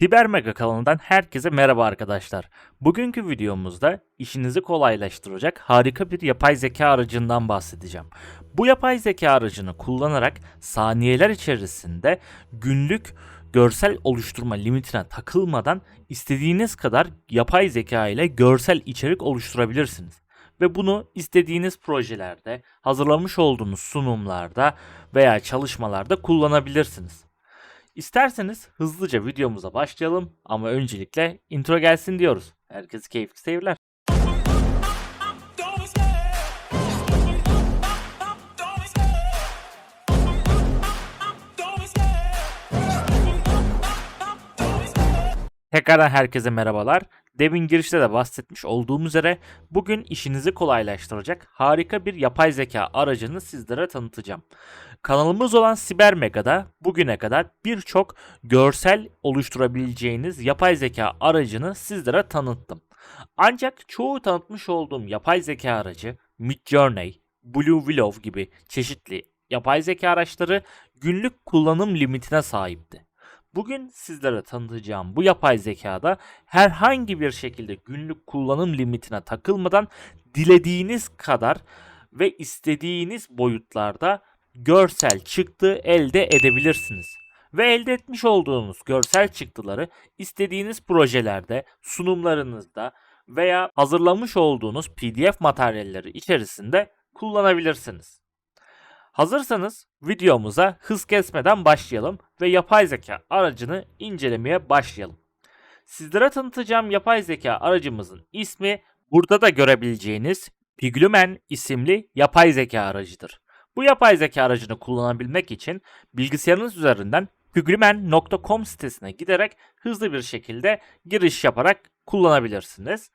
Siber Mega kanalından herkese merhaba arkadaşlar. Bugünkü videomuzda işinizi kolaylaştıracak harika bir yapay zeka aracından bahsedeceğim. Bu yapay zeka aracını kullanarak saniyeler içerisinde günlük görsel oluşturma limitine takılmadan istediğiniz kadar yapay zeka ile görsel içerik oluşturabilirsiniz. Ve bunu istediğiniz projelerde, hazırlamış olduğunuz sunumlarda veya çalışmalarda kullanabilirsiniz. İsterseniz hızlıca videomuza başlayalım ama öncelikle intro gelsin diyoruz. Herkese keyifli seyirler. Tekrardan herkese merhabalar. Demin girişte de bahsetmiş olduğum üzere bugün işinizi kolaylaştıracak harika bir yapay zeka aracını sizlere tanıtacağım. Kanalımız olan Siber Mega'da bugüne kadar birçok görsel oluşturabileceğiniz yapay zeka aracını sizlere tanıttım. Ancak çoğu tanıtmış olduğum yapay zeka aracı Midjourney, Blue Willow gibi çeşitli yapay zeka araçları günlük kullanım limitine sahipti. Bugün sizlere tanıtacağım bu yapay zekada herhangi bir şekilde günlük kullanım limitine takılmadan dilediğiniz kadar ve istediğiniz boyutlarda görsel çıktı elde edebilirsiniz. Ve elde etmiş olduğunuz görsel çıktıları istediğiniz projelerde, sunumlarınızda veya hazırlamış olduğunuz PDF materyalleri içerisinde kullanabilirsiniz. Hazırsanız videomuza hız kesmeden başlayalım ve yapay zeka aracını incelemeye başlayalım. Sizlere tanıtacağım yapay zeka aracımızın ismi burada da görebileceğiniz Piglumen isimli yapay zeka aracıdır. Bu yapay zeka aracını kullanabilmek için bilgisayarınız üzerinden piglumen.com sitesine giderek hızlı bir şekilde giriş yaparak kullanabilirsiniz.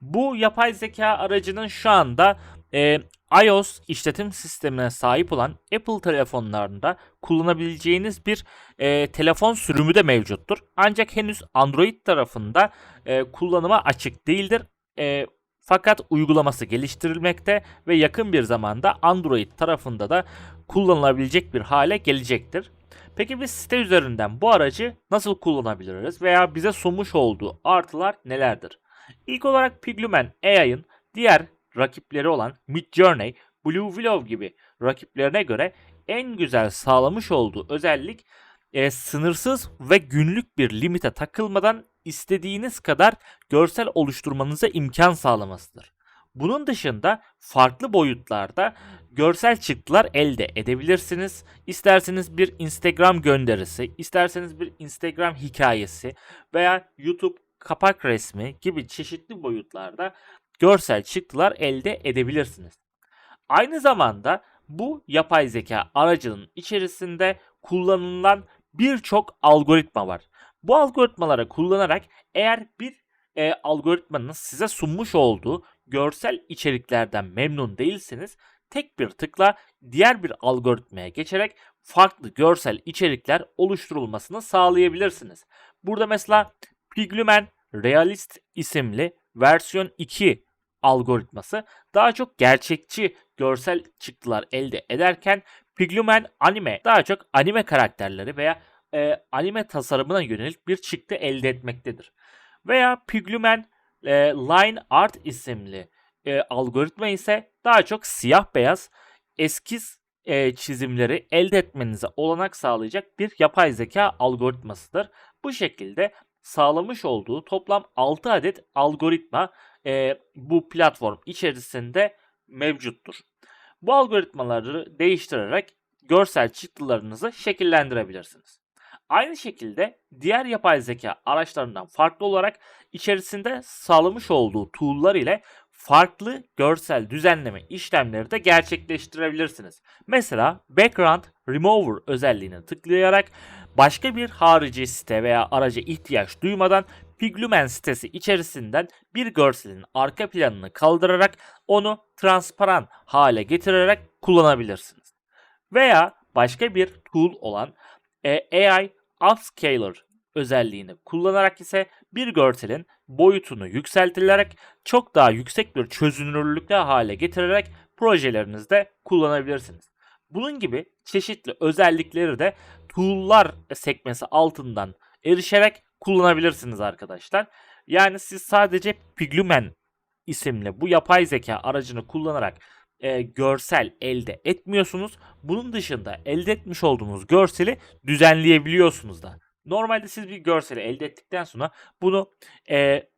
Bu yapay zeka aracının şu anda e, iOS işletim sistemine sahip olan Apple telefonlarında kullanabileceğiniz bir e, telefon sürümü de mevcuttur. Ancak henüz Android tarafında e, kullanıma açık değildir. E, fakat uygulaması geliştirilmekte ve yakın bir zamanda Android tarafında da kullanılabilecek bir hale gelecektir. Peki biz site üzerinden bu aracı nasıl kullanabiliriz veya bize sunmuş olduğu artılar nelerdir? İlk olarak Piglumen AI'ın diğer rakipleri olan Midjourney, Blue Willow gibi rakiplerine göre en güzel sağlamış olduğu özellik e, sınırsız ve günlük bir limite takılmadan istediğiniz kadar görsel oluşturmanıza imkan sağlamasıdır. Bunun dışında farklı boyutlarda görsel çıktılar elde edebilirsiniz. İsterseniz bir Instagram gönderisi, isterseniz bir Instagram hikayesi veya YouTube kapak resmi gibi çeşitli boyutlarda görsel çıktılar elde edebilirsiniz. Aynı zamanda bu yapay zeka aracının içerisinde kullanılan birçok algoritma var. Bu algoritmaları kullanarak eğer bir e, algoritmanın size sunmuş olduğu görsel içeriklerden memnun değilseniz tek bir tıkla diğer bir algoritmaya geçerek farklı görsel içerikler oluşturulmasını sağlayabilirsiniz. Burada mesela Piglumen Realist isimli versiyon 2 algoritması daha çok gerçekçi görsel çıktılar elde ederken Piglumen Anime daha çok anime karakterleri veya e, anime tasarımına yönelik bir çıktı elde etmektedir. Veya Piglumen e, Line Art isimli e, algoritma ise daha çok siyah beyaz eskiz e, çizimleri elde etmenize olanak sağlayacak bir yapay zeka algoritmasıdır. Bu şekilde sağlamış olduğu toplam 6 adet algoritma e, bu platform içerisinde mevcuttur. Bu algoritmaları değiştirerek görsel çıktılarınızı şekillendirebilirsiniz. Aynı şekilde diğer yapay zeka araçlarından farklı olarak içerisinde sağlamış olduğu tool'lar ile farklı görsel düzenleme işlemleri de gerçekleştirebilirsiniz. Mesela Background Remover özelliğine tıklayarak başka bir harici site veya araca ihtiyaç duymadan Piglumen sitesi içerisinden bir görselin arka planını kaldırarak onu transparan hale getirerek kullanabilirsiniz. Veya başka bir tool olan e, AI Upscaler özelliğini kullanarak ise bir görselin boyutunu yükseltilerek çok daha yüksek bir çözünürlükte hale getirerek projelerinizde kullanabilirsiniz. Bunun gibi çeşitli özellikleri de tool'lar sekmesi altından erişerek kullanabilirsiniz arkadaşlar. Yani siz sadece Piglumen isimli bu yapay zeka aracını kullanarak e, görsel elde etmiyorsunuz. Bunun dışında elde etmiş olduğunuz görseli düzenleyebiliyorsunuz da. Normalde siz bir görseli elde ettikten sonra bunu e,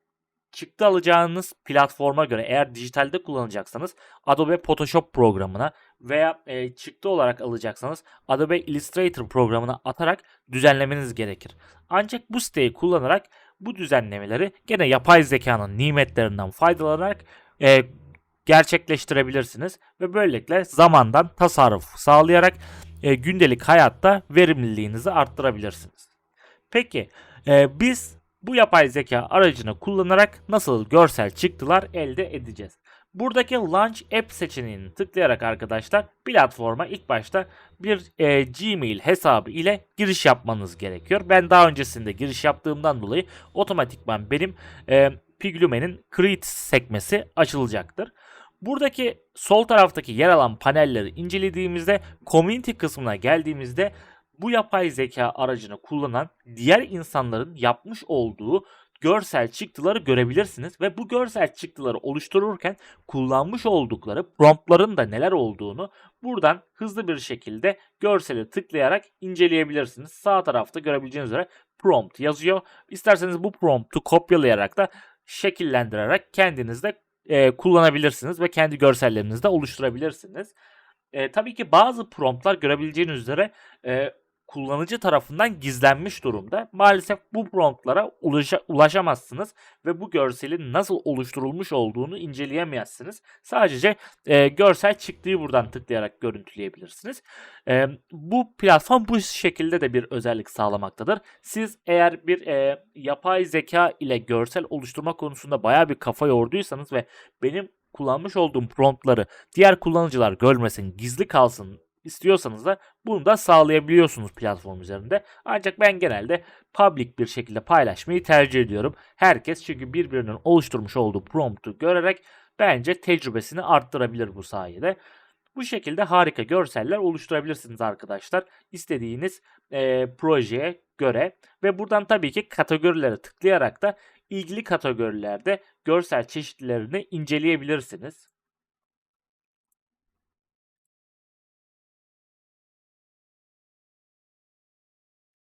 çıktı alacağınız platforma göre eğer dijitalde kullanacaksanız Adobe Photoshop programına veya e, çıktı olarak alacaksanız Adobe Illustrator programına atarak düzenlemeniz gerekir. Ancak bu siteyi kullanarak bu düzenlemeleri gene yapay zekanın nimetlerinden faydalanarak e, gerçekleştirebilirsiniz ve böylelikle zamandan tasarruf sağlayarak e, gündelik hayatta verimliliğinizi arttırabilirsiniz. Peki e, biz bu yapay zeka aracını kullanarak nasıl görsel çıktılar elde edeceğiz? Buradaki Launch App seçeneğini tıklayarak arkadaşlar platforma ilk başta bir e, Gmail hesabı ile giriş yapmanız gerekiyor. Ben daha öncesinde giriş yaptığımdan dolayı otomatikman benim e, Piglumen'in Create sekmesi açılacaktır. Buradaki sol taraftaki yer alan panelleri incelediğimizde Community kısmına geldiğimizde bu yapay zeka aracını kullanan diğer insanların yapmış olduğu görsel çıktıları görebilirsiniz ve bu görsel çıktıları oluştururken kullanmış oldukları promptların da neler olduğunu buradan hızlı bir şekilde görseli tıklayarak inceleyebilirsiniz. Sağ tarafta görebileceğiniz üzere prompt yazıyor. İsterseniz bu promptu kopyalayarak da şekillendirerek kendiniz de e, kullanabilirsiniz ve kendi görsellerinizi de oluşturabilirsiniz. E, tabii ki bazı promptlar görebileceğiniz üzere e, kullanıcı tarafından gizlenmiş durumda. Maalesef bu promptlara ulaşa, ulaşamazsınız ve bu görselin nasıl oluşturulmuş olduğunu inceleyemezsiniz. Sadece e, görsel çıktığı buradan tıklayarak görüntüleyebilirsiniz. E, bu platform bu şekilde de bir özellik sağlamaktadır. Siz eğer bir e, yapay zeka ile görsel oluşturma konusunda baya bir kafa yorduysanız ve benim kullanmış olduğum promptları diğer kullanıcılar görmesin, gizli kalsın istiyorsanız da bunu da sağlayabiliyorsunuz platform üzerinde. Ancak ben genelde public bir şekilde paylaşmayı tercih ediyorum. Herkes çünkü birbirinin oluşturmuş olduğu promptu görerek bence tecrübesini arttırabilir bu sayede. Bu şekilde harika görseller oluşturabilirsiniz arkadaşlar. İstediğiniz e, projeye göre ve buradan tabii ki kategorilere tıklayarak da ilgili kategorilerde görsel çeşitlerini inceleyebilirsiniz.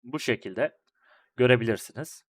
Bu şekilde görebilirsiniz.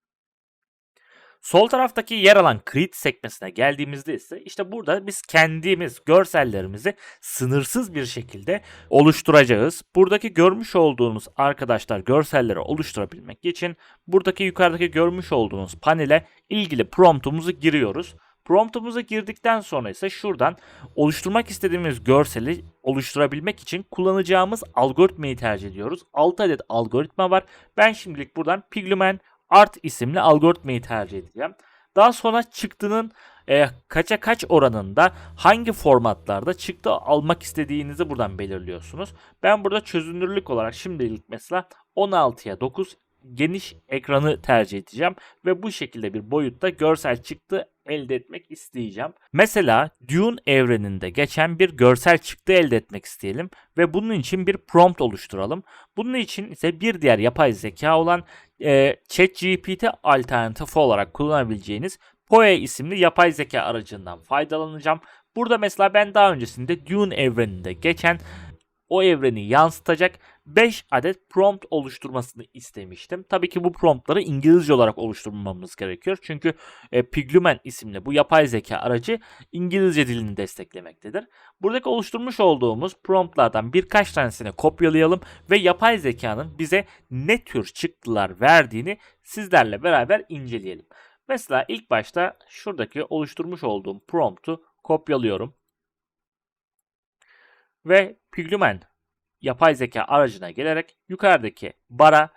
Sol taraftaki yer alan Create sekmesine geldiğimizde ise işte burada biz kendimiz görsellerimizi sınırsız bir şekilde oluşturacağız. Buradaki görmüş olduğunuz arkadaşlar görselleri oluşturabilmek için buradaki yukarıdaki görmüş olduğunuz panele ilgili promptumuzu giriyoruz. Promptumuza girdikten sonra ise şuradan oluşturmak istediğimiz görseli oluşturabilmek için kullanacağımız algoritmayı tercih ediyoruz. 6 adet algoritma var. Ben şimdilik buradan Piglumen Art isimli algoritmayı tercih edeceğim. Daha sonra çıktının e, kaça kaç oranında hangi formatlarda çıktı almak istediğinizi buradan belirliyorsunuz. Ben burada çözünürlük olarak şimdilik mesela 16'ya 9 geniş ekranı tercih edeceğim ve bu şekilde bir boyutta görsel çıktı elde etmek isteyeceğim. Mesela Dune evreninde geçen bir görsel çıktı elde etmek isteyelim ve bunun için bir prompt oluşturalım. Bunun için ise bir diğer yapay zeka olan e, ChatGPT alternatifi olarak kullanabileceğiniz Poe isimli yapay zeka aracından faydalanacağım. Burada mesela ben daha öncesinde Dune evreninde geçen o evreni yansıtacak 5 adet prompt oluşturmasını istemiştim. Tabii ki bu promptları İngilizce olarak oluşturmamız gerekiyor. Çünkü e, Piglumen isimli bu yapay zeka aracı İngilizce dilini desteklemektedir. Buradaki oluşturmuş olduğumuz promptlardan birkaç tanesini kopyalayalım ve yapay zekanın bize ne tür çıktılar verdiğini sizlerle beraber inceleyelim. Mesela ilk başta şuradaki oluşturmuş olduğum promptu kopyalıyorum ve Piglumen yapay zeka aracına gelerek yukarıdaki bara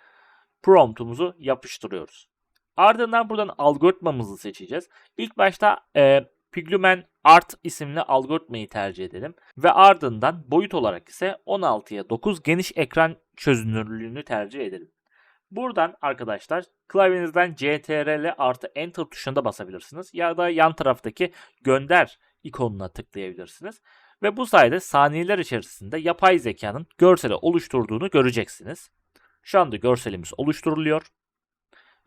promptumuzu yapıştırıyoruz. Ardından buradan algoritmamızı seçeceğiz. İlk başta e, Piglumen Art isimli algoritmayı tercih edelim ve ardından boyut olarak ise 16'ya 9 geniş ekran çözünürlüğünü tercih edelim. Buradan arkadaşlar klavyenizden CTRL artı Enter tuşunda basabilirsiniz ya da yan taraftaki gönder ikonuna tıklayabilirsiniz. Ve bu sayede saniyeler içerisinde yapay zekanın görseli oluşturduğunu göreceksiniz. Şu anda görselimiz oluşturuluyor.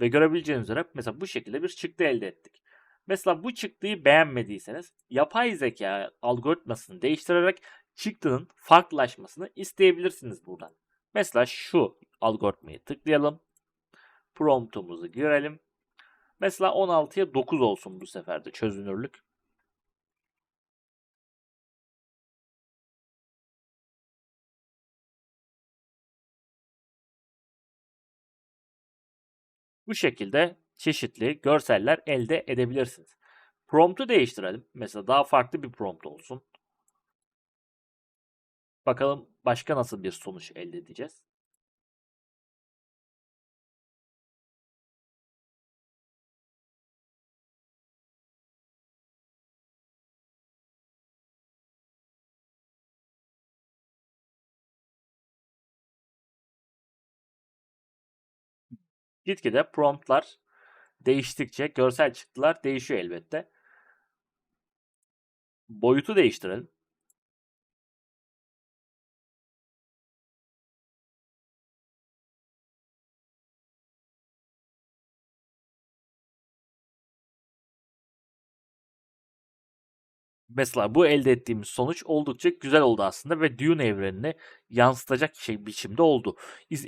Ve görebileceğiniz üzere mesela bu şekilde bir çıktı elde ettik. Mesela bu çıktıyı beğenmediyseniz yapay zeka algoritmasını değiştirerek çıktının farklılaşmasını isteyebilirsiniz buradan. Mesela şu algoritmayı tıklayalım. Promptumuzu girelim. Mesela 16'ya 9 olsun bu sefer de çözünürlük. Bu şekilde çeşitli görseller elde edebilirsiniz. Prompt'u değiştirelim. Mesela daha farklı bir prompt olsun. Bakalım başka nasıl bir sonuç elde edeceğiz. Gitgide promptlar değiştikçe görsel çıktılar değişiyor elbette. Boyutu değiştirelim. Mesela bu elde ettiğimiz sonuç oldukça güzel oldu aslında ve Dune evrenini yansıtacak şey biçimde oldu.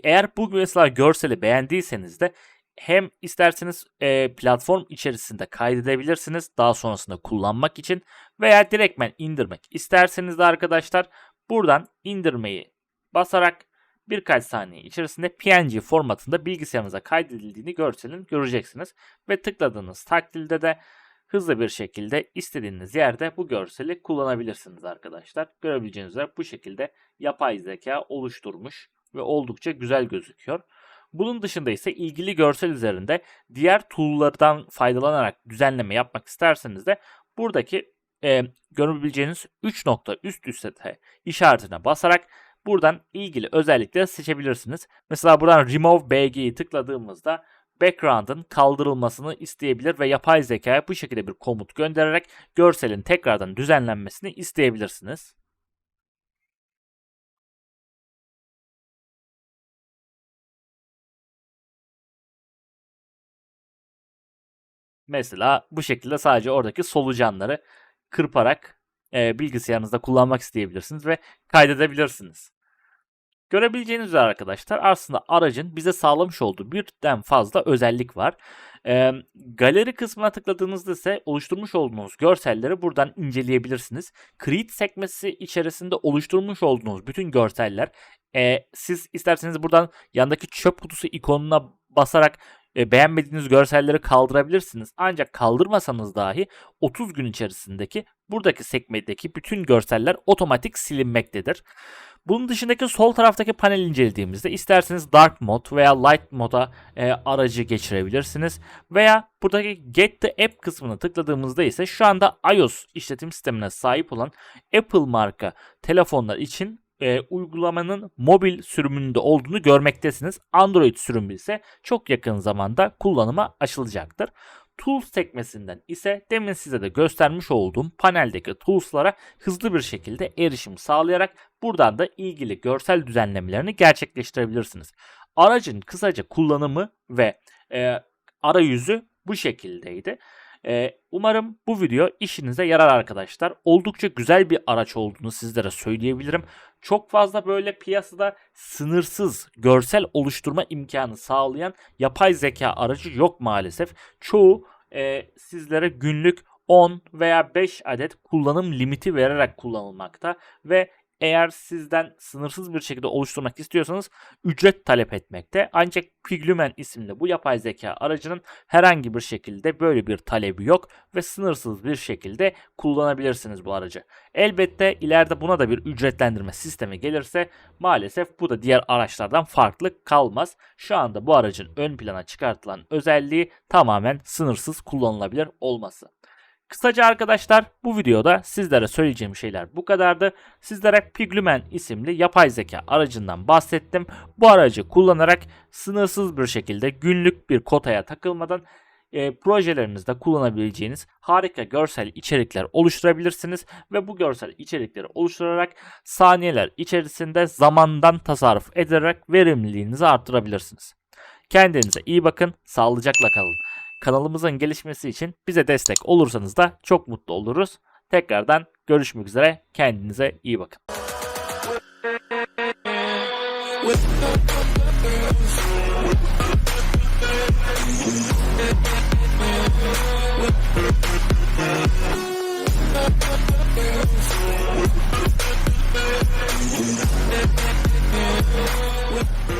Eğer bu mesela görseli beğendiyseniz de hem isterseniz e, platform içerisinde kaydedebilirsiniz daha sonrasında kullanmak için veya direktmen indirmek isterseniz de arkadaşlar buradan indirmeyi basarak birkaç saniye içerisinde PNG formatında bilgisayarınıza kaydedildiğini görselin göreceksiniz ve tıkladığınız takdirde de hızlı bir şekilde istediğiniz yerde bu görseli kullanabilirsiniz arkadaşlar. Görebileceğiniz üzere bu şekilde yapay zeka oluşturmuş ve oldukça güzel gözüküyor. Bunun dışında ise ilgili görsel üzerinde diğer tool'lardan faydalanarak düzenleme yapmak isterseniz de buradaki e, görebileceğiniz 3 nokta üst üste işaretine basarak buradan ilgili özellikleri seçebilirsiniz. Mesela buradan Remove BG'yi tıkladığımızda background'ın kaldırılmasını isteyebilir ve yapay zekaya bu şekilde bir komut göndererek görselin tekrardan düzenlenmesini isteyebilirsiniz. Mesela bu şekilde sadece oradaki solucanları kırparak e, bilgisayarınızda kullanmak isteyebilirsiniz ve kaydedebilirsiniz. Görebileceğiniz üzere arkadaşlar aslında aracın bize sağlamış olduğu birden fazla özellik var. E, galeri kısmına tıkladığınızda ise oluşturmuş olduğunuz görselleri buradan inceleyebilirsiniz. Create sekmesi içerisinde oluşturmuş olduğunuz bütün görseller e, siz isterseniz buradan yandaki çöp kutusu ikonuna basarak e, beğenmediğiniz görselleri kaldırabilirsiniz. Ancak kaldırmasanız dahi 30 gün içerisindeki buradaki sekmedeki bütün görseller otomatik silinmektedir. Bunun dışındaki sol taraftaki panel incelediğimizde isterseniz Dark Mode veya Light Mode'a e, aracı geçirebilirsiniz. Veya buradaki Get the App kısmını tıkladığımızda ise şu anda iOS işletim sistemine sahip olan Apple marka telefonlar için e, uygulamanın mobil sürümünde olduğunu görmektesiniz. Android sürümü ise çok yakın zamanda kullanıma açılacaktır. Tools sekmesinden ise demin size de göstermiş olduğum paneldeki tools'lara hızlı bir şekilde erişim sağlayarak buradan da ilgili görsel düzenlemelerini gerçekleştirebilirsiniz. Aracın kısaca kullanımı ve e, arayüzü bu şekildeydi. Ee, umarım bu video işinize yarar arkadaşlar. Oldukça güzel bir araç olduğunu sizlere söyleyebilirim. Çok fazla böyle piyasada sınırsız görsel oluşturma imkanı sağlayan yapay zeka aracı yok maalesef. Çoğu e, sizlere günlük 10 veya 5 adet kullanım limiti vererek kullanılmakta ve eğer sizden sınırsız bir şekilde oluşturmak istiyorsanız ücret talep etmekte. Ancak Piglumen isimli bu yapay zeka aracının herhangi bir şekilde böyle bir talebi yok ve sınırsız bir şekilde kullanabilirsiniz bu aracı. Elbette ileride buna da bir ücretlendirme sistemi gelirse maalesef bu da diğer araçlardan farklı kalmaz. Şu anda bu aracın ön plana çıkartılan özelliği tamamen sınırsız kullanılabilir olması. Kısaca arkadaşlar bu videoda sizlere söyleyeceğim şeyler bu kadardı. Sizlere Piglumen isimli yapay zeka aracından bahsettim. Bu aracı kullanarak sınırsız bir şekilde günlük bir kotaya takılmadan e, projelerinizde kullanabileceğiniz harika görsel içerikler oluşturabilirsiniz ve bu görsel içerikleri oluşturarak saniyeler içerisinde zamandan tasarruf ederek verimliliğinizi arttırabilirsiniz. Kendinize iyi bakın, sağlıcakla kalın kanalımızın gelişmesi için bize destek olursanız da çok mutlu oluruz. Tekrardan görüşmek üzere. Kendinize iyi bakın. We'll